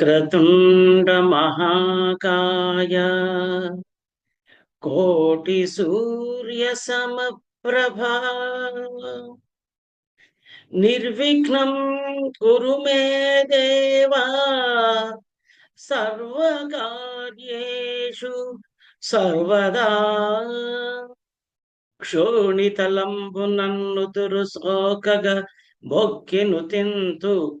వక్రతుండ మహాకాయ. కోటి సూర్య సమప్రభా. నిర్విఘ్నం కురు మే దేవా. సర్వకార్యేషు సర్వదా. క్షోణితలంబు నన్ను తురుసోకగ బొక్కెను తింతు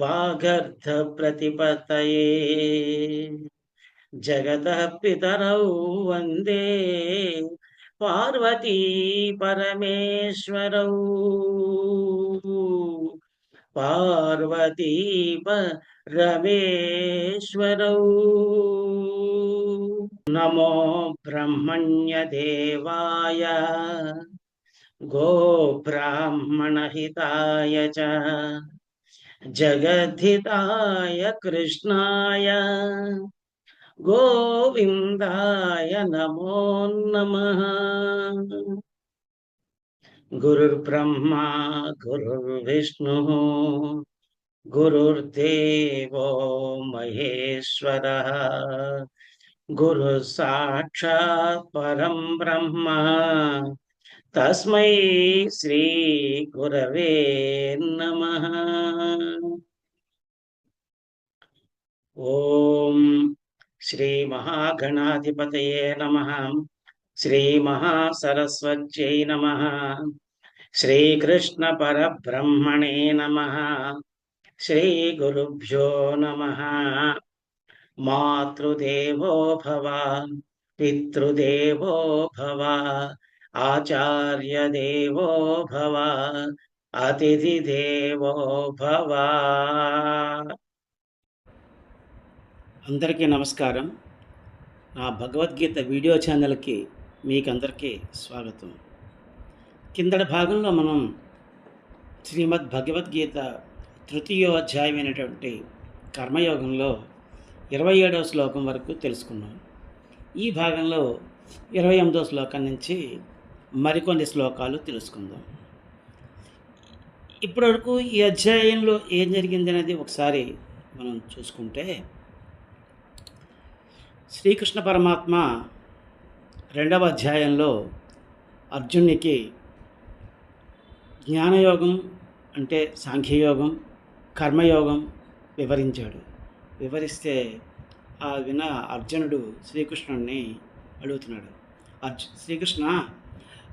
वागर्थप्रतिपतये जगतः पितरौ वन्दे पार्वती परमेश्वरौ पार्वती परमेश्वरौ नमो ब्रह्मण्यदेवाय गोब्राह्मणहिताय च జగధితాయ కృష్ణాయ గోవిందాయ నమో నమ. గురుర్బ్రహ్మ గురుర్విష్ణు గురుర్దేవో మహేశ్వర గురు సాక్షాత్ పరం బ్రహ్మ తస్మై శ్రీ గురవే నమ. ఓం శ్రీ మహాగణాధిపతయే నమ. శ్రీ మహాసరస్వత్యై నమ. శ్రీకృష్ణ పరబ్రహ్మణే నమ. శ్రీ గురుభ్యో నమ. మాతృదేవో భవ పితృదేవో భవ ఆచార్య దేవో భవ అతిథి దేవో భవ. అందరికీ నమస్కారం. నా భగవద్గీత వీడియో ఛానల్కి మీకందరికీ స్వాగతం. కిందటి భాగంలో మనం శ్రీమద్ భగవద్గీత తృతీయోధ్యాయమైనటువంటి కర్మయోగంలో ఇరవై ఏడవ శ్లోకం వరకు తెలుసుకున్నాం. ఈ భాగంలో ఇరవై ఎనిమిదో శ్లోకం నుంచి మరికొన్ని శ్లోకాలు తెలుసుకుందాం. ఇప్పటివరకు ఈ అధ్యాయంలో ఏం జరిగింది అనేది ఒకసారి మనం చూసుకుంటే శ్రీకృష్ణ పరమాత్మ రెండవ అధ్యాయంలో అర్జునికి జ్ఞానయోగం అంటే సాంఖ్యయోగం కర్మయోగం వివరించాడు. వివరిస్తే ఆ విన అర్జునుడు శ్రీకృష్ణుడిని అడుగుతున్నాడు. అర్జు శ్రీకృష్ణ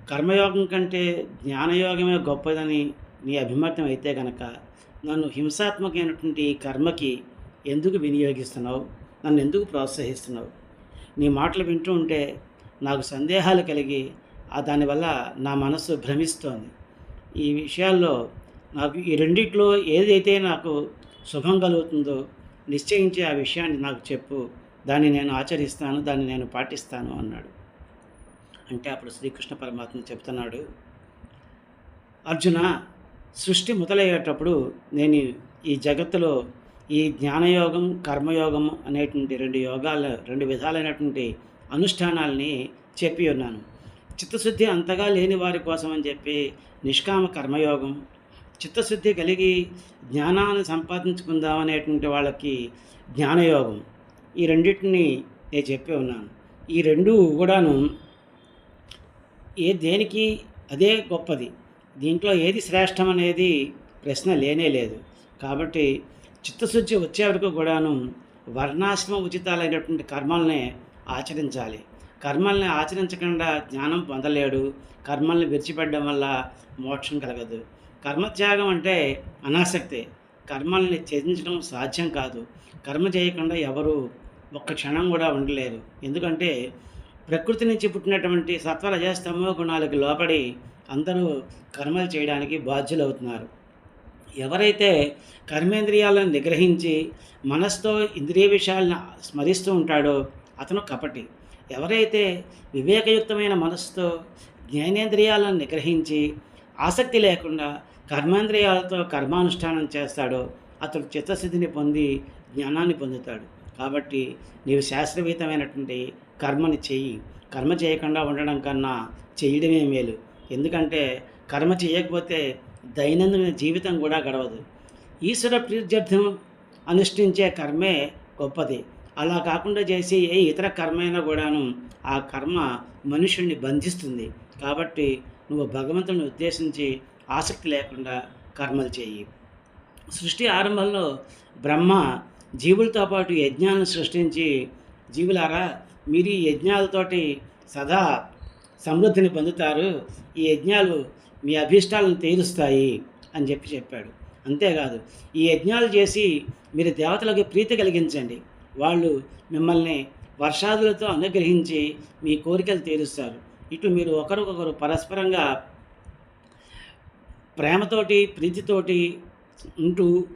కర్మయోగం కంటే జ్ఞానయోగమే గొప్పదని నీ అభిమతం అయితే గనక నన్ను హింసాత్మకమైనటువంటి కర్మకి ఎందుకు వినియోగిస్తున్నావు? నన్ను ఎందుకు ప్రోత్సహిస్తున్నావు? నీ మాటలు వింటూ ఉంటే నాకు సందేహాలు కలిగి ఆ దానివల్ల నా మనస్సు భ్రమిస్తోంది. ఈ విషయాల్లో నాకు ఈ రెండిట్లో ఏదైతే నాకు శుభం కలుగుతుందో నిశ్చయించి ఆ విషయాన్ని నాకు చెప్పు. దాన్ని నేను ఆచరిస్తాను దాన్ని నేను పాటిస్తాను అన్నాడు. అంటే అప్పుడు శ్రీకృష్ణ పరమాత్మ చెప్తున్నాడు అర్జున సృష్టి మొదలయ్యేటప్పుడు నేను ఈ జగత్తులో ఈ జ్ఞానయోగం కర్మయోగం అనేటువంటి రెండు యోగాల రెండు విధాలైనటువంటి అనుష్ఠానాలని చెప్పి ఉన్నాను. చిత్తశుద్ధి అంతగా లేని వారి కోసం అని చెప్పి నిష్కామ కర్మయోగం చిత్తశుద్ధి కలిగి జ్ఞానాన్ని సంపాదించుకుందాం అనేటువంటి వాళ్ళకి జ్ఞానయోగం ఈ రెండింటిని నేను చెప్పి ఉన్నాను. ఈ రెండు కూడాను ఏ దేనికి అదే గొప్పది. దీంట్లో ఏది శ్రేష్టం అనేది ప్రశ్న లేనే లేదు. కాబట్టి చిత్తశుద్ధి వచ్చే వరకు కూడాను వర్ణాశ్రమ ఉచితాలైనటువంటి కర్మల్ని ఆచరించాలి. కర్మల్ని ఆచరించకుండా జ్ఞానం పొందలేడు. కర్మల్ని విరిచిపెట్టడం వల్ల మోక్షం కలగదు. కర్మత్యాగం అంటే అనాసక్తే. కర్మల్ని త్యజించడం సాధ్యం కాదు. కర్మ చేయకుండా ఎవరు ఒక్క క్షణం కూడా ఉండలేరు. ఎందుకంటే ప్రకృతి నుంచి పుట్టినటువంటి సత్వరజస్తమో గుణాలకు లోపడి అందరూ కర్మలు చేయడానికి బాధ్యులవుతున్నారు. ఎవరైతే కర్మేంద్రియాలను నిగ్రహించి మనస్తో ఇంద్రియ విషయాలను స్మరిస్తూ ఉంటాడో అతను కపటి. ఎవరైతే వివేకయుక్తమైన మనస్సుతో జ్ఞానేంద్రియాలను నిగ్రహించి ఆసక్తి లేకుండా కర్మేంద్రియాలతో కర్మానుష్ఠానం చేస్తాడో అతడు చిత్తశుద్ధిని పొంది జ్ఞానాన్ని పొందుతాడు. కాబట్టి నీవు శాస్త్రవీతమైనటువంటి కర్మని చెయ్యి. కర్మ చేయకుండా ఉండడం కన్నా చేయడమే మేలు. ఎందుకంటే కర్మ చేయకపోతే దైనందిన జీవితం కూడా గడవదు. ఈశ్వర ప్రీత్యర్థం అనుష్ఠించే కర్మే గొప్పది. అలా కాకుండా చేసి ఏ ఇతర కర్మైనా కూడాను ఆ కర్మ మనుషుల్ని బంధిస్తుంది. కాబట్టి నువ్వు భగవంతుని ఉద్దేశించి ఆసక్తి లేకుండా కర్మలు చేయి సృష్టి ఆరంభంలో బ్రహ్మ జీవులతో పాటు యజ్ఞాలను సృష్టించి జీవులారా మీరు ఈ యజ్ఞాలతోటి సదా సమృద్ధిని పొందుతారు. ఈ యజ్ఞాలు మీ అభీష్టాలను తీరుస్తాయి అని చెప్పి చెప్పాడు. అంతేకాదు ఈ యజ్ఞాలు చేసి మీరు దేవతలకు ప్రీతి కలిగించండి. వాళ్ళు మిమ్మల్ని వర్షాదులతో అనుగ్రహించి మీ కోరికలు తీరుస్తారు. ఇటు మీరు ఒకరికొకరు పరస్పరంగా ప్రేమతోటి ప్రీతితోటి ఉంటూ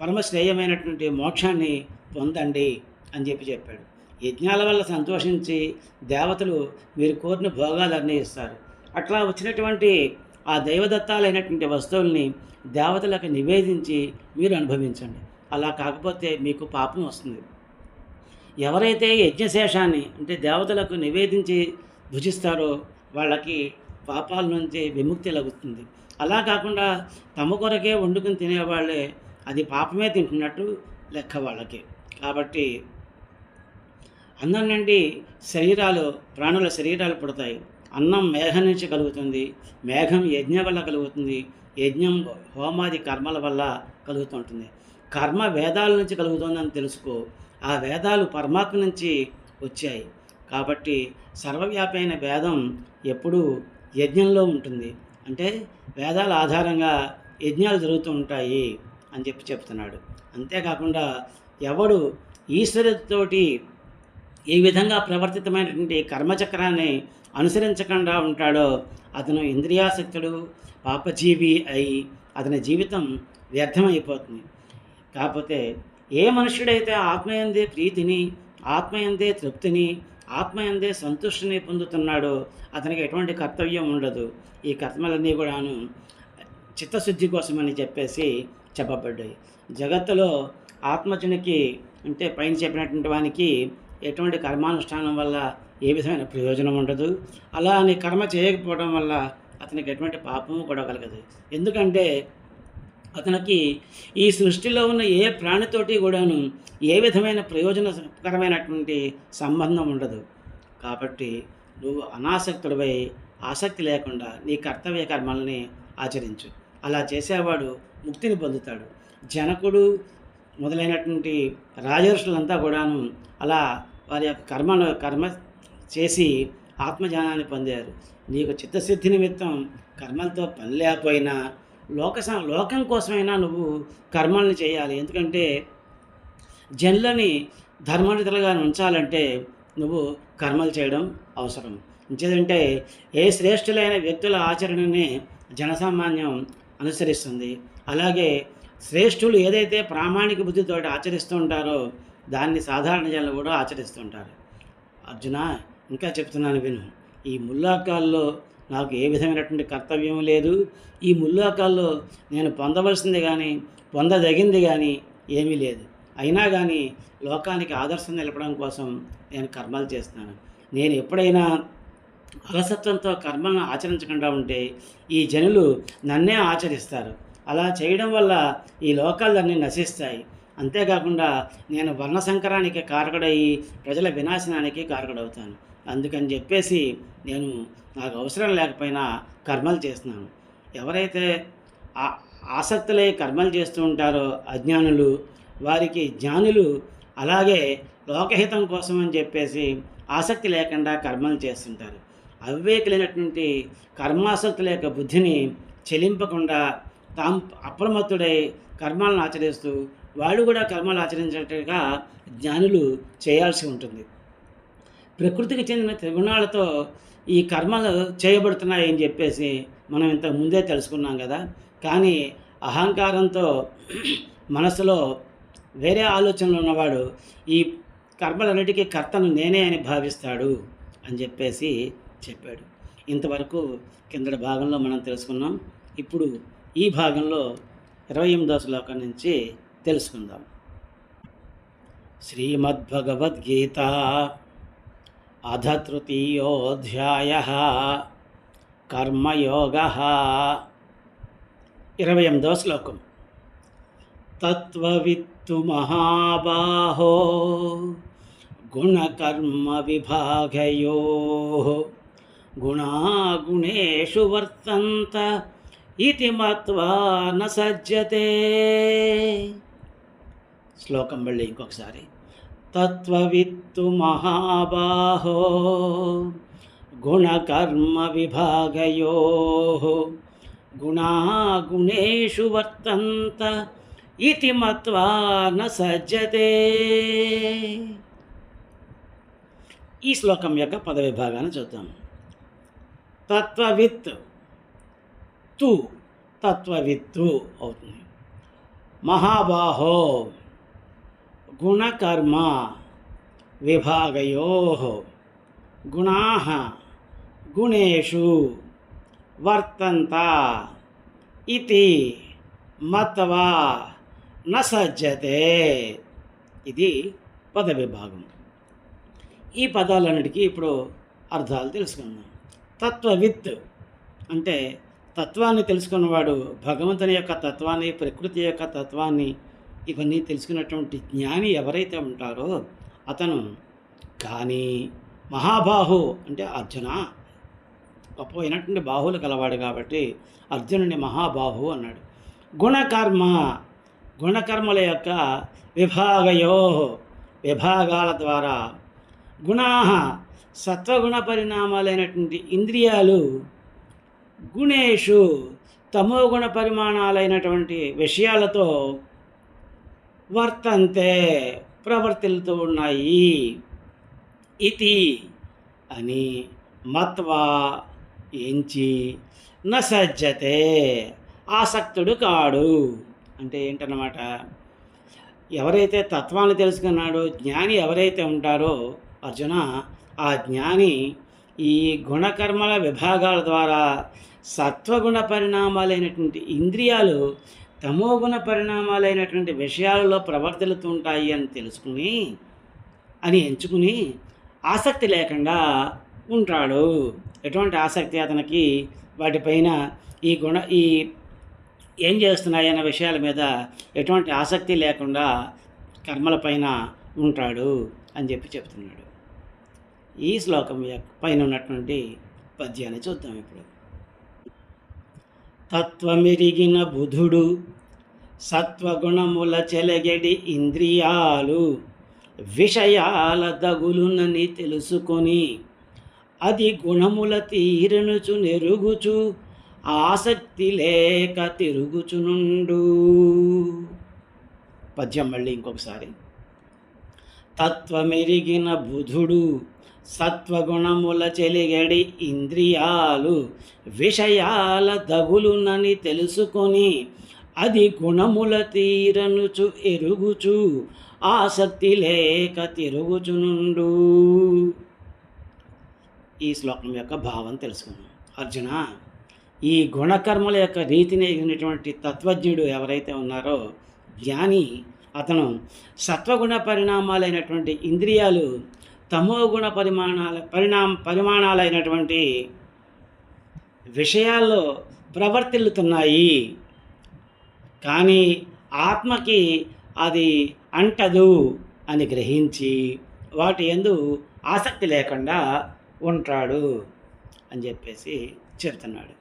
పరమశ్రేయమైనటువంటి మోక్షాన్ని పొందండి అని చెప్పి చెప్పాడు. యజ్ఞాల వల్ల సంతోషించి దేవతలు మీరు కోరిన భోగాలు ఇస్తారు అట్లా వచ్చినటువంటి ఆ దైవదత్తాలైనటువంటి వస్తువుల్ని దేవతలకు నివేదించి మీరు అనుభవించండి. అలా కాకపోతే మీకు పాపం వస్తుంది. ఎవరైతే యజ్ఞశేషాన్ని అంటే దేవతలకు నివేదించి భుజిస్తారో వాళ్ళకి పాపాల నుంచి విముక్తి లభిస్తుంది. అలా కాకుండా తమ కొరకే వండుకుని తినేవాళ్ళే అది పాపమే తింటున్నట్టు లెక్క వాళ్ళకి. కాబట్టి అన్నం నుండి శరీరాలు ప్రాణుల శరీరాలు పుడతాయి. అన్నం మేఘం నుంచి కలుగుతుంది. మేఘం యజ్ఞం వల్ల కలుగుతుంది. యజ్ఞం హోమాది కర్మల వల్ల కలుగుతుంటుంది కర్మ వేదాల నుంచి కలుగుతుందని తెలుసుకో. ఆ వేదాలు పరమాత్మ నుంచి వచ్చాయి. కాబట్టి సర్వవ్యాపి అయిన వేదం ఎప్పుడూ యజ్ఞంలో ఉంటుంది. అంటే వేదాల ఆధారంగా యజ్ఞాలు జరుగుతూ ఉంటాయి అని చెప్పి చెప్తున్నాడు. అంతేకాకుండా ఎవడు ఈశ్వరుడితోటి ఈ విధంగా ప్రవర్తితమైనటువంటి కర్మచక్రాన్ని అనుసరించకుండా ఉంటాడో అతను ఇంద్రియాసక్తుడు పాపజీవి అయి అతని జీవితం వ్యర్థమైపోతుంది. కాకపోతే ఏ మనుష్యుడైతే ఆత్మయందే ప్రీతిని ఆత్మయందే తృప్తిని ఆత్మయందే సంతుష్టిని పొందుతున్నాడో అతనికి ఎటువంటి కర్తవ్యం ఉండదు. ఈ కర్మలన్నీ కూడాను చిత్తశుద్ధి కోసమని చెప్పేసి చెప్పబడ్డాయి. జగత్తులో ఆత్మజునికి అంటే పైన చెప్పినటువంటి వానికి ఎటువంటి కర్మానుష్ఠానం వల్ల ఏ విధమైన ప్రయోజనం ఉండదు. అలా అని కర్మ చేయకపోవడం వల్ల అతనికి ఎటువంటి పాపము కూడా కలగదు. ఎందుకంటే అతనికి ఈ సృష్టిలో ఉన్న ఏ ప్రాణితోటి కూడాను ఏ విధమైన ప్రయోజనకరమైనటువంటి సంబంధం ఉండదు. కాబట్టి నువ్వు అనాసక్తుడిపై ఆసక్తి లేకుండా నీ కర్తవ్య కర్మల్ని ఆచరించు. అలా చేసేవాడు ముక్తిని పొందుతాడు. జనకుడు మొదలైనటువంటి రాజర్షులంతా కూడాను అలా వారి యొక్క కర్మను కర్మ చేసి ఆత్మజ్ఞానాన్ని పొందారు. నీకు చిత్తశుద్ధి నిమిత్తం కర్మలతో పని లేకపోయినా లోక లోకం కోసమైనా నువ్వు కర్మల్ని చేయాలి. ఎందుకంటే జన్లని ధర్మనితలుగా ఉంచాలంటే నువ్వు కర్మలు చేయడం అవసరం. ఇంకేదంటే ఏ శ్రేష్ఠులైన వ్యక్తుల ఆచరణని జనసామాన్యం అనుసరిస్తుంది. అలాగే శ్రేష్ఠులు ఏదైతే ప్రామాణిక బుద్ధితో ఆచరిస్తూ ఉంటారో దాన్ని సాధారణ జనులు కూడా ఆచరిస్తుంటారు అర్జున ఇంకా చెప్తున్నాను విను. ఈ ముల్లాకాల్లో నాకు ఏ విధమైనటువంటి కర్తవ్యం లేదు. ఈ ముల్లాకాల్లో నేను పొందవలసింది కానీ పొందదగింది కానీ ఏమీ లేదు. అయినా కానీ లోకానికి ఆదర్శం నిలపడం కోసం నేను కర్మలు చేస్తున్నాను నేను ఎప్పుడైనా అలసత్వంతో కర్మలను ఆచరించకుండా ఉంటే ఈ జనులు నన్నే ఆచరిస్తారు. అలా చేయడం వల్ల ఈ లోకాలన్నీ నశిస్తాయి. అంతేకాకుండా నేను వర్ణ సంకరానికి కారకుడయి ప్రజల వినాశనానికి కారకుడవుతాను. అందుకని చెప్పేసి నేను నాకు అవసరం లేకపోయినా కర్మలు చేస్తున్నాను. ఎవరైతే ఆ- ఆసక్తులై కర్మలు చేస్తూ ఉంటారో అజ్ఞానులు వారికి జ్ఞానులు అలాగే లోకహితం కోసం అని చెప్పేసి ఆసక్తి లేకుండా కర్మలు చేస్తుంటారు. అవివేకులైనటువంటి కర్మాసక్తుల యొక్క బుద్ధిని చెలింపకుండా తాము అప్రమత్తుడై కర్మాలను ఆచరిస్తూ వాళ్ళు కూడా కర్మలు ఆచరించేట్టుగా జ్ఞానులు చేయాల్సి ఉంటుంది. ప్రకృతికి చెందిన త్రిగుణాలతో ఈ కర్మలు చేయబడుతున్నాయని చెప్పేసి మనం ఇంతకు ముందే తెలుసుకున్నాం కదా. కానీ అహంకారంతో మనసులో వేరే ఆలోచనలు ఉన్నవాడు ఈ కర్మలన్నిటికీ కర్తను నేనే అని భావిస్తాడు అని చెప్పేసి చెప్పాడు. ఇంతవరకు కిందటి భాగంలో మనం తెలుసుకున్నాం. ఇప్పుడు ఈ భాగంలో ఇరవై ఎనిమిదో శ్లోకం నుంచి తెలుసుకుందాం. శ్రీమద్భగవద్గీత అధ తృతీయోధ్యాయ కర్మయోగ. ఇరవై ఎనిమిదవ శ్లోకం. తత్వవిత్తు మహాబాహో గుణకర్మ విభాగయో. గుణాగుణేషు వర్తంత ఇది మత్వా న సజ్జతే. శ్లోకం మళ్ళీ ఇంకొకసారి తత్వవిత్తు మహాబాహో గుణకర్మ విభాగయో గుణాగుణేషు వర్తంత ఇది మత్వా న సజ్జతే ఈ శ్లోకం యొక్క పద విభాగాన్ని చూద్దాం తత్వవిత్ తు తత్వవిత్తు అవుతుంది మహాబాహో గుణకర్మ విభాగయో గుణా గుణేషు వర్తంత ఇది మత్వా నసజ్జతే ఇది పద విభాగం ఈ పదాలన్నిటికీ ఇప్పుడు అర్థాలు తెలుసుకుందాం. తత్వవిత్ అంటే తత్వాన్ని తెలుసుకున్నవాడు భగవంతుని యొక్క తత్వాన్ని ప్రకృతి యొక్క తత్వాన్ని ఇవన్నీ తెలుసుకున్నటువంటి జ్ఞాని ఎవరైతే ఉంటారో అతను కానీ మహాబాహు అంటే అర్జున. గొప్పమైనటువంటి బాహువులు కలవాడు కాబట్టి అర్జునుని మహాబాహు అన్నాడు. గుణకర్మ గుణకర్మల యొక్క విభాగయో విభాగాల ద్వారా గుణా సత్వగుణ పరిణామాలైనటువంటి ఇంద్రియాలు గుణేషు తమోగుణ పరిమాణాలైనటువంటి విషయాలతో వర్తంతే ప్రవర్తిల్తూ ఉన్నాయి ఇది అని మత్వా ఎంచి నసజ్జతే. ఆసక్తుడు కాడు అంటే ఏంటన్నమాట? ఎవరైతే తత్వాన్ని తెలుసుకున్నాడో జ్ఞాని ఎవరైతే ఉంటారో అర్జున ఆ జ్ఞాని ఈ గుణకర్మల విభాగాల ద్వారా సత్వగుణ పరిణామాలైనటువంటి ఇంద్రియాలు తమోగుణ పరిణామాలైనటువంటి విషయాలలో ప్రవర్తిల్లుతుంటాయి అని తెలుసుకుని అని ఎంచుకుని ఆసక్తి లేకుండా ఉంటాడు. ఎటువంటి ఆసక్తి అతనికి? వాటిపైన ఈ గుణ ఈ ఏం చేస్తున్నాయి అన్న విషయాల మీద ఎటువంటి ఆసక్తి లేకుండా కర్మలపైన ఉంటాడు అని చెప్పి చెప్తున్నాడు. ఈ శ్లోకం యొక్క పైన ఉన్నటువంటి పద్యాన్ని చూద్దాం ఇప్పుడు. తత్వమెరిగిన బుధుడు సత్వగుణముల చెలగెడి ఇంద్రియాలు విషయాల దగులునని తెలుసుకొని అది గుణముల తీరనుచు నెరుగుచు ఆసక్తి లేక తిరుగుచునుండు. పద్యం మళ్ళీ ఇంకొకసారి. తత్వమెరిగిన బుధుడు సత్వగుణముల చెలిగడి ఇంద్రియాలు విషయాల దగులునని తెలుసుకొని అది గుణముల తీరనుచు ఎరుగుచు ఆసక్తి లేక తిరుగుచునుండు ఈ శ్లోకం యొక్క భావం తెలుసుకున్నాం అర్జున ఈ గుణకర్మల యొక్క రీతిని ఎగినటువంటి తత్వజ్ఞుడు ఎవరైతే ఉన్నారో జ్ఞాని అతను సత్వగుణ పరిణామాలైనటువంటి ఇంద్రియాలు తమో గుణ పరిమాణాల పరిణామ పరిమాణాలైనటువంటి విషయాల్లో ప్రవర్తిల్లుతున్నాయి. కానీ ఆత్మకి అది అంటదు అని గ్రహించి వాటి ఎందు ఆసక్తి లేకుండా ఉంటాడు అని చెప్పేసి చెప్తున్నాడు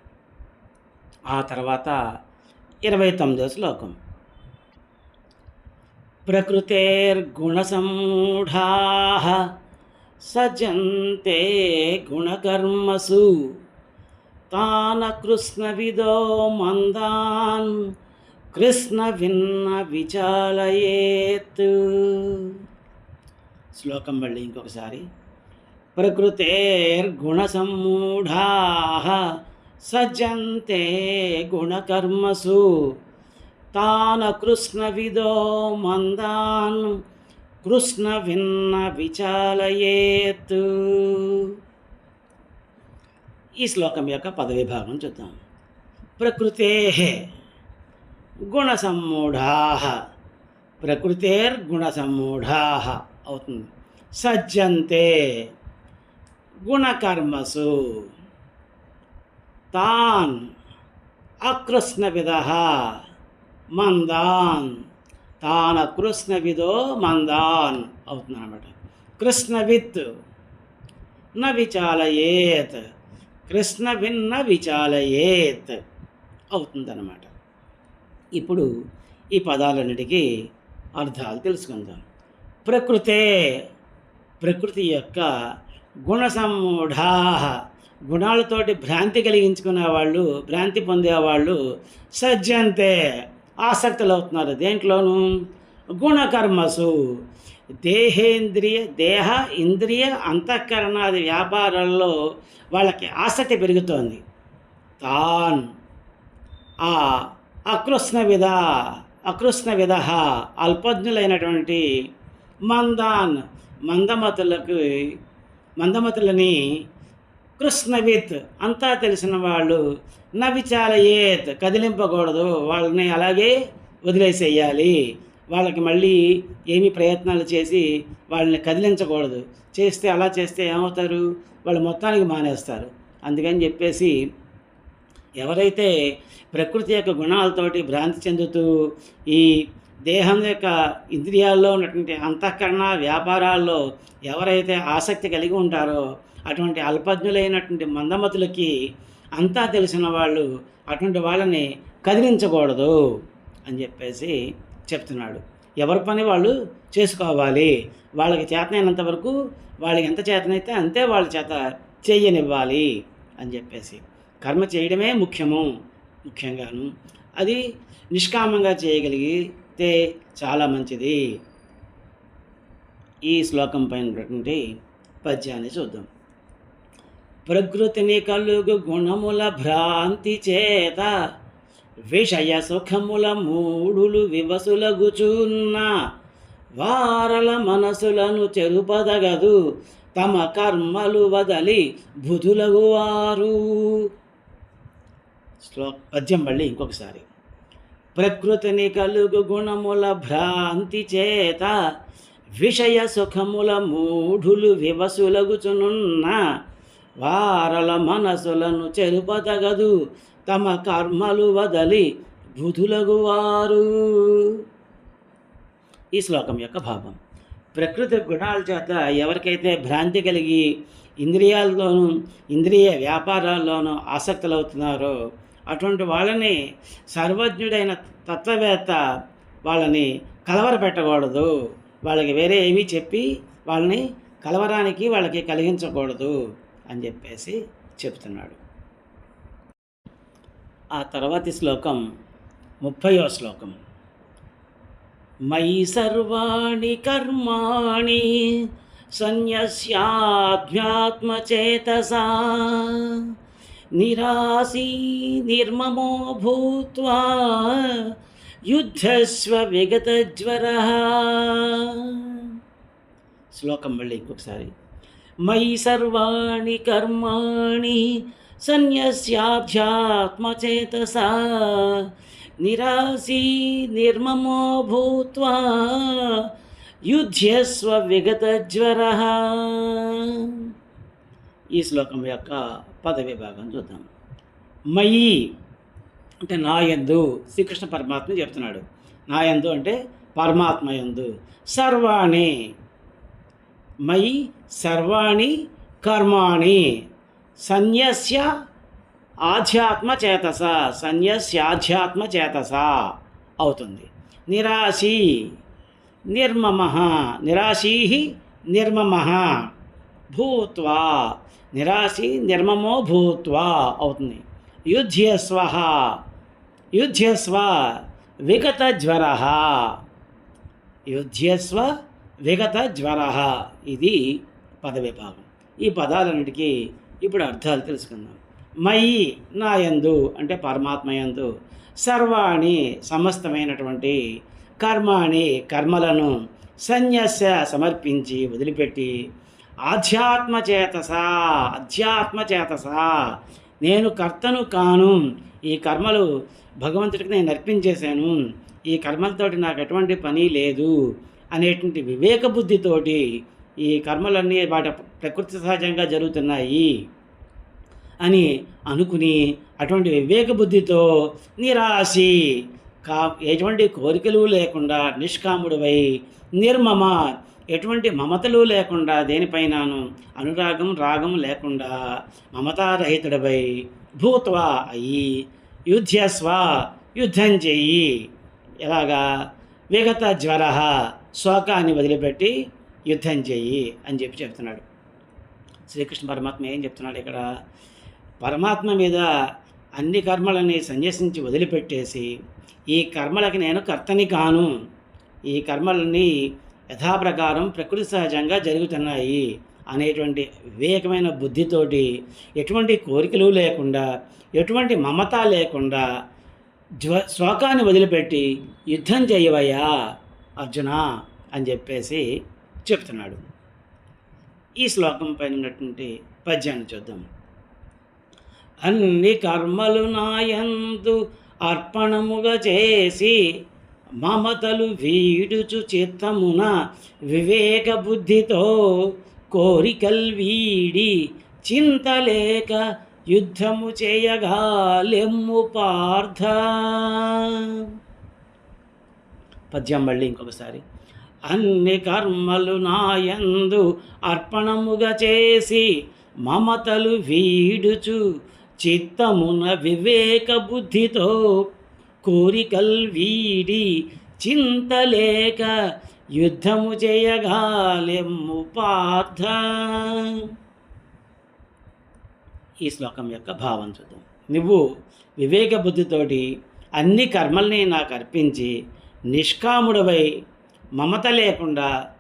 ఆ తర్వాత ఇరవై తొమ్మిదో శ్లోకం. ప్రకృతేర్గుణసమూఢా సజంతే గుణకర్మసు. తాన కృష్ణవిదో మందాన్ కృష్ణ విన్న విచాలయేత్. శ్లోకం మళ్ళీ ఇంకొకసారి. ప్రకృతేర్గుణసమ్మూఢా సజ్జంతే గుణకర్మసు. తాన కృష్ణవిదో మందాన్ కృష్ణ భిన్న విచాలయేత్ ఈ శ్లోకం యొక్క పదవిభాగం చూద్దాం. ప్రకృతే గుణసమ్మూఢా. ప్రకృతేర్గుణసమ్మూఢా అవుతుంది. సజ్జంతే గుణకర్మసు. తాన్ అకృష్ణవిద మందాన్ తాన కృష్ణవిదో మందాన్ అవుతుంది అనమాట కృష్ణవిత్ న విచాలయేత్ కృష్ణ విన్న విచాలయేత్ అవుతుందన్నమాట. ఇప్పుడు ఈ పదాలన్నిటికీ అర్థాలు తెలుసుకుందాం. ప్రకృతే ప్రకృతి యొక్క గుణసమ్మూడా గుణాలతోటి భ్రాంతి కలిగించుకునే వాళ్ళు భ్రాంతి పొందేవాళ్ళు సజ్జంతే. ఆసక్తులు అవుతున్నారు దేంట్లోనూ గుణకర్మసు దేహేంద్రియ దేహ ఇంద్రియ అంతఃకరణాది వ్యాపారాల్లో వాళ్ళకి ఆసక్తి పెరుగుతోంది. తాన్ ఆ అకృష్ణ విధ అకృష్ణ విధ అల్పజ్ఞులైనటువంటి మందాన్ మందమతులకు మందమతులని కృష్ణవిత్ అంతా తెలిసిన వాళ్ళు నవిచాలయేత్ కదిలింపకూడదు. వాళ్ళని అలాగే వదిలేసేయాలి. వాళ్ళకి మళ్ళీ ఏమి ప్రయత్నాలు చేసి వాళ్ళని కదిలించకూడదు. చేస్తే అలా చేస్తే ఏమవుతారు? వాళ్ళు మొత్తానికి మానేస్తారు. అందుకని చెప్పేసి ఎవరైతే ప్రకృతి యొక్క గుణాలతోటి భ్రాంతి చెందుతూ ఈ దేహం యొక్క ఇంద్రియాల్లో ఉన్నటువంటి అంతఃకరణ వ్యాపారాల్లో ఎవరైతే ఆసక్తి కలిగి ఉంటారో అటువంటి అల్పజ్ఞులైనటువంటి మందమతులకి అంతా తెలిసిన వాళ్ళు అటువంటి వాళ్ళని కదిలించకూడదు అని చెప్పేసి చెప్తున్నాడు. ఎవరి పని వాళ్ళు చేసుకోవాలి. వాళ్ళకి చేతనైనంత వరకు వాళ్ళకి ఎంత చేతనైతే అంతే వాళ్ళ చేత చేయనివ్వాలి అని చెప్పేసి. కర్మ చేయడమే ముఖ్యము ముఖ్యంగాను. అది నిష్కామంగా చేయగలిగితే చాలా మంచిది. ఈ శ్లోకం పైన పద్యాన్ని చూద్దాం. ప్రకృతిని కలుగు గుణముల భ్రాంతి చేత విషయ సుఖముల మూడులు వివసులగుచున్న వారల మనసులను చెరుపదగదు తమ కర్మలు వదలి బుధులగు వారు శ్లో పద్యం మళ్ళీ ఇంకొకసారి. ప్రకృతిని కలుగు గుణముల భ్రాంతి చేత విషయ సుఖముల మూఢులు వివసులగుచునున్న వారల మనసులను చెరుపతగదు తమ కర్మలు వదలి బుధులగు వారు. ఈ శ్లోకం యొక్క భావం. ప్రకృతి గుణాల చేత ఎవరికైతే భ్రాంతి కలిగి ఇంద్రియాల్లోనూ ఇంద్రియ వ్యాపారాల్లోనూ ఆసక్తులవుతున్నారో అటువంటి వాళ్ళని సర్వజ్ఞుడైన తత్వవేత్త వాళ్ళని కలవరపెట్టకూడదు. వాళ్ళకి వేరే ఏమీ చెప్పి వాళ్ళని కలవరానికి వాళ్ళకి కలిగించకూడదు. అని చెప్పేసి చెప్తున్నాడు. ఆ తర్వాతి శ్లోకం ముప్పయో శ్లోకం. మయి సర్వాణి కర్మాణి సన్యస్యాధ్యాత్మచేతసా నిరాశీ నిర్మమో భూత్వా యుద్ధస్వ విగతజ్వర. శ్లోకం మళ్ళీ ఇంకొకసారి. మయి సర్వాణి కర్మాణి సన్యస్యాధ్యాత్మచేతసా నిరాశీ నిర్మమో భూత్వా యుధ్యస్వ విగతజ్వర ఈ శ్లోకం యొక్క పదవి భాగం చూద్దాం. మయి అంటే నాయందు శ్రీకృష్ణ పరమాత్మ చెప్తున్నాడు. నాయందు అంటే పరమాత్మ యందు. సర్వాణి మయి సర్వాణి కర్మాణి. సన్యస్య ఆధ్యాత్మచేతస సన్యస్యాధ్యాత్మచేతస అవుతుంది. నిరాశీ నిర్మమ నిరాశీ నిర్మమ భూత్వా నిరాశి నిర్మమో భూత్వా అవుతుంది. యుధ్యస్వ యుధ్యస్వ విగత జ్వర యుధ్యస్వ విగత జ్వర ఇది పదవిభాగం. ఈ పదాలన్నిటికీ ఇప్పుడు అర్థాలు తెలుసుకుందాం. మయి నాయందు అంటే పరమాత్మయందు సర్వాణి సమస్తమైనటువంటి కర్మాణి కర్మలను సన్యస్య సమర్పించి వదిలిపెట్టి ఆధ్యాత్మచేతస అధ్యాత్మచేతస నేను కర్తను కాను ఈ కర్మలు భగవంతుడికి నేను అర్పించేశాను ఈ కర్మలతోటి నాకు ఎటువంటి పని లేదు అనేటువంటి వివేక బుద్ధితోటి ఈ కర్మలన్నీ వాటి ప్రకృతి సహజంగా జరుగుతున్నాయి అని అనుకుని అటువంటి వివేక బుద్ధితో నిరాశి కా ఎటువంటి కోరికలు లేకుండా నిష్కాముడివై నిర్మమ ఎటువంటి మమతలు లేకుండా దేనిపైనను అనురాగం రాగం లేకుండా మమతారహితుడివై భూత్వా అయి యుద్ధస్వ యుద్ధం చెయ్యి ఎలాగా? విగత జ్వర శోకాన్ని వదిలిపెట్టి యుద్ధం చెయ్యి అని చెప్పి చెప్తున్నాడు. శ్రీకృష్ణ పరమాత్మ ఏం చెప్తున్నాడు ఇక్కడ? పరమాత్మ మీద అన్ని కర్మలని సన్యసించి వదిలిపెట్టేసి ఈ కర్మలకి నేను కర్తని కాను. ఈ కర్మలన్నీ యథాప్రకారం ప్రకృతి సహజంగా జరుగుతున్నాయి అనేటువంటి వివేకమైన బుద్ధితోటి ఎటువంటి కోరికలు లేకుండా ఎటువంటి మమత లేకుండా జ్వ శోకాన్ని వదిలిపెట్టి యుద్ధం చేయవయ్యా అర్జున అని చెప్పేసి చెప్తున్నాడు. ఈ శ్లోకం పైన ఉన్నటువంటి పద్యాన్ని చూద్దాం. అన్ని కర్మలు నాయందు అర్పణముగా చేసి మమతలు వీడుచు చిత్తమున వివేక బుద్ధితో కోరికల్ వీడి చింతలేక యుద్ధము చేయగా లెమ్ము పార్థ. పద్యం మళ్ళీ ఇంకొకసారి. అన్ని కర్మలు నాయందు అర్పణముగా చేసి మమతలు వీడుచు చిత్తమున వివేక బుద్ధితో కోరికల్ వీడి చింతలేక యుద్ధము చేయగాలెమ్ము పార్థ. ఈ శ్లోకం యొక్క భావం చూద్దాం. నువ్వు వివేక బుద్ధితోటి అన్ని కర్మల్ని నాకు అర్పించి నిష్కాముడవై మమత లేకుండా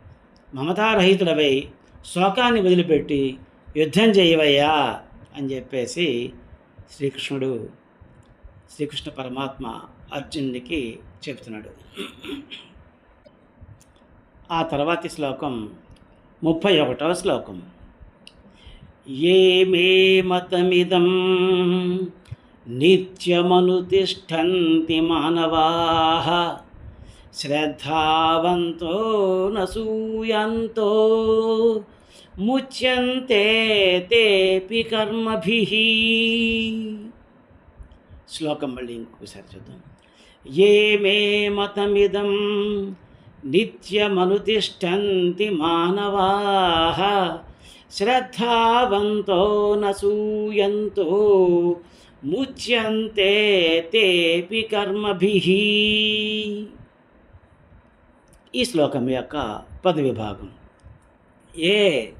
మమతారహితుడవై శోకాన్ని వదిలిపెట్టి యుద్ధం చేయవయ్యా అని చెప్పేసి శ్రీకృష్ణుడు శ్రీకృష్ణ పరమాత్మ అర్జునుడికి చెబుతున్నాడు. ఆ తర్వాతి శ్లోకం ముప్పై ఒకటవ శ్లోకం. ఏ మే మతమిదం నిత్యమనుతిష్టంతి మానవా శ్రద్ధావంతో నసూయంతో ముచ్యంతే తేపి కర్మభి. శ్లోకం మళ్ళీ ఇంకొకసారి చూద్దాం. ఏ మే మతమిదం నిత్యమనుతిష్టంతి మానవా. శ్రద్ధావంతో నసూయంతో ముచ్యంతే తేపి కర్మభి. ఈ శ్లోకం యొక్క పద విభాగం ఏ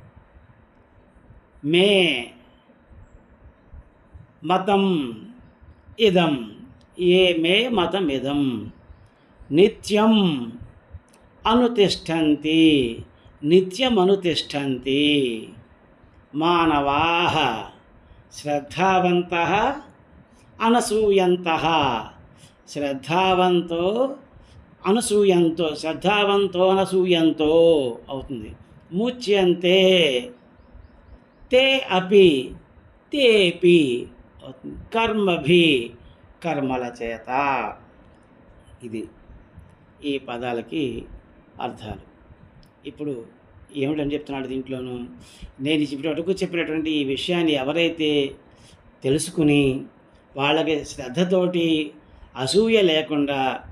మే మతం ఇదం. ఏ మే మతం ఇదం. నిత్యం అనుతిష్టంతి నిత్యం అనుతిష్టంతి మానవా శ్రద్ధావంత అనసూయంత. శ్రద్ధావంతో అనసూయంతో శ్రద్ధావంతో అనసూయంతో అవుతుంది. ముచ్యంతే తే అపి తేపి అవుతుంది. కర్మభి కర్మల చేత. ఇది ఈ పదాలకి అర్థాలు. ఇప్పుడు ఏమిటని చెప్తున్నాడు దీంట్లోనూ? నేను చెప్పేటకు చెప్పినటువంటి ఈ విషయాన్ని ఎవరైతే తెలుసుకుని వాళ్ళకి శ్రద్ధతోటి అసూయ లేకుండా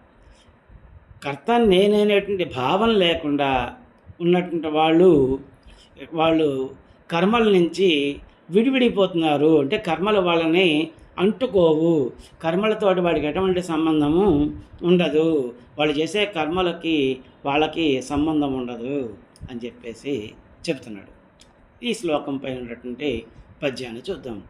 కర్త నేనైనటువంటి భావం లేకుండా ఉన్నటువంటి వాళ్ళు వాళ్ళు కర్మల నుంచి విడివిడిపోతున్నారు. అంటే కర్మలు వాళ్ళని అంటుకోవు. కర్మలతోటి వాడికి ఎటువంటి సంబంధము ఉండదు. వాళ్ళు చేసే కర్మలకి వాళ్ళకి సంబంధం ఉండదు అని చెప్పేసి చెప్తున్నాడు. ఈ శ్లోకం పైన ఉన్నటువంటి పద్యాన్ని చూద్దాం.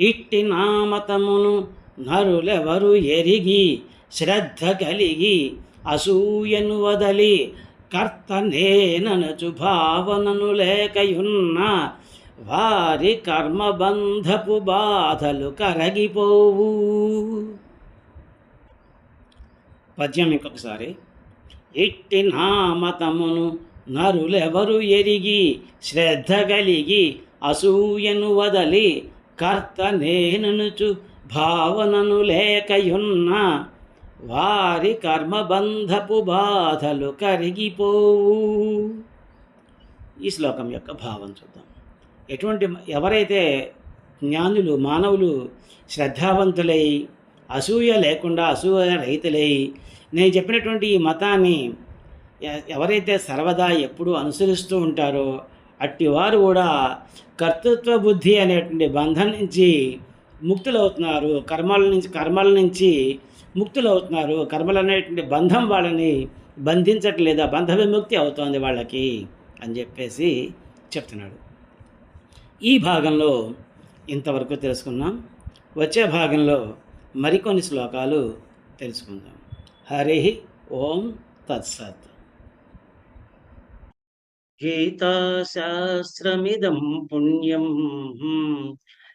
ఇట్టి నామతమును నరులెవరు ఎరిగి శ్రద్ధ కలిగి అసూయను వదలి కర్త నేననచు భావనను లేకయున్న వారి కర్మబంధపు బాధలు కరగిపోవు. పద్యం ఇంకొకసారి. ఇట్టి నామతమును నరులెవరు ఎరిగి శ్రద్ధ కలిగి అసూయను వదలి కర్త నేననుచు భావనను లేకయున్న వారి కర్మబంధపు బాధలు కరిగిపోవు. ఈ శ్లోకం యొక్క భావం చూద్దాం. ఎటువంటి ఎవరైతే జ్ఞానులు మానవులు శ్రద్ధావంతులై అసూయ లేకుండా అసూయ రహితులై నేను చెప్పినటువంటి ఈ మతాన్ని ఎ- ఎవరైతే సర్వదా ఎప్పుడూ అనుసరిస్తూ ఉంటారో అట్టి వారు కూడా కర్తృత్వ బుద్ధి అనేటువంటి బంధం నుంచి ముక్తులవుతున్నారు. కర్మల నుంచి కర్మల నుంచి ముక్తులవుతున్నారు. కర్మలు అనేటువంటి బంధం వాళ్ళని బంధించట్లేదు? ఆ బంధ విముక్తి అవుతోంది వాళ్ళకి అని చెప్పేసి చెప్తున్నాడు. ఈ భాగంలో ఇంతవరకు తెలుసుకున్నాం వచ్చే భాగంలో మరికొన్ని శ్లోకాలు తెలుసుకుందాం. హరి ఓం తత్సత్. గీతాశాస్త్రమిదం పుణ్యం.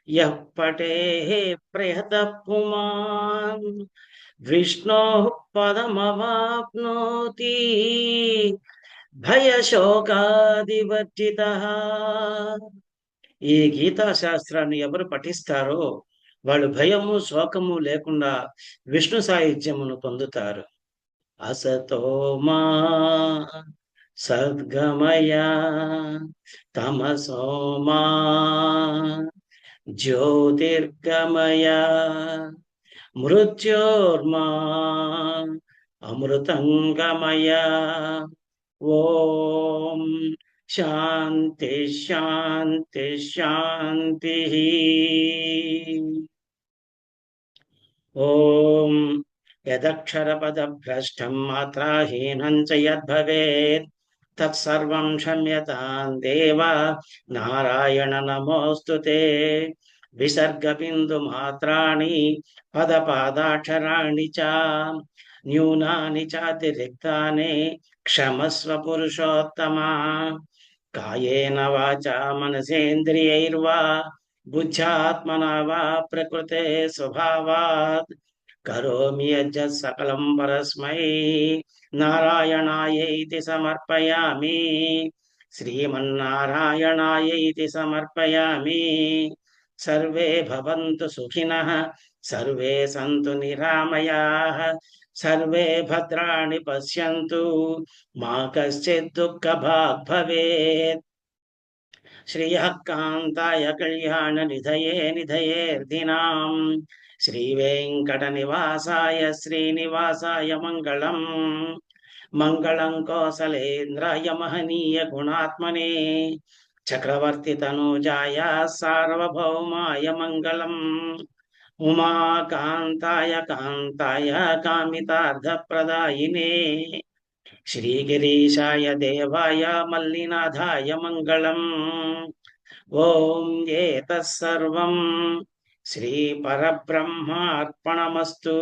యః పటే ప్రయత పుమాన్ విష్ణో పదమవాప్నోతి భయశోకాదివర్జిత. ఈ గీతా శాస్త్రాన్ని ఎవరు పఠిస్తారో వాళ్ళు భయము శోకము లేకుండా విష్ణు సాహిత్యమును పొందుతారు. అసతోమా సద్గమయ తమసోమా జ్యోతిర్గమయ మృత్యోర్మా అమృతంగమయ. ఓం శాంతి శాంతి శాంతి. ఓం యదక్షరపదభ్రష్టం మాత్రాహీనం చ యద్భవేత్. తత్సర్వం క్షమ్యతాం దేవ. నారాయణ నమోస్తు తే విసర్గబిందు మాత్రాణి పదపాదాక్షరాణి చ న్యూనాని చాతిరిక్తాని క్షమస్వ పురుషోత్తమా కాయేన వాచా మనసేంద్రియైర్వా బుద్ధ్యాత్మనా వా ప్రకృతే స్వభావాత్ కరోమి యజ్జత్ సకలం పరస్మై నారాయణాయైతి సమర్పయామి सर्वे भवन्तु सुखिनः, सर्वे सन्तु निरामयाः, सर्वे भद्राणि पश्यन्तु, मा कश्चित् दुःखभाग् भवेत्। श्रियः कान्ताय कल्याणनिधये निधयेऽर्धिनाम् श्रीवेङ्कटनिवासाय श्रीनिवासाय मङ्गलम्। मङ्गलं कौसलेन्द्राय महनीय गुणात्मने చక్రవర్తి తనూజాయ సార్వభౌమాయ మంగళం. ఉమాకాంతాయ కాంతాయ కామితార్థప్రదాయినే. శ్రీగిరీశాయ దేవాయ మల్లినాథాయ మంగళం. ఓం ఏతత్సర్వం శ్రీ పరబ్రహ్మార్పణమస్తు.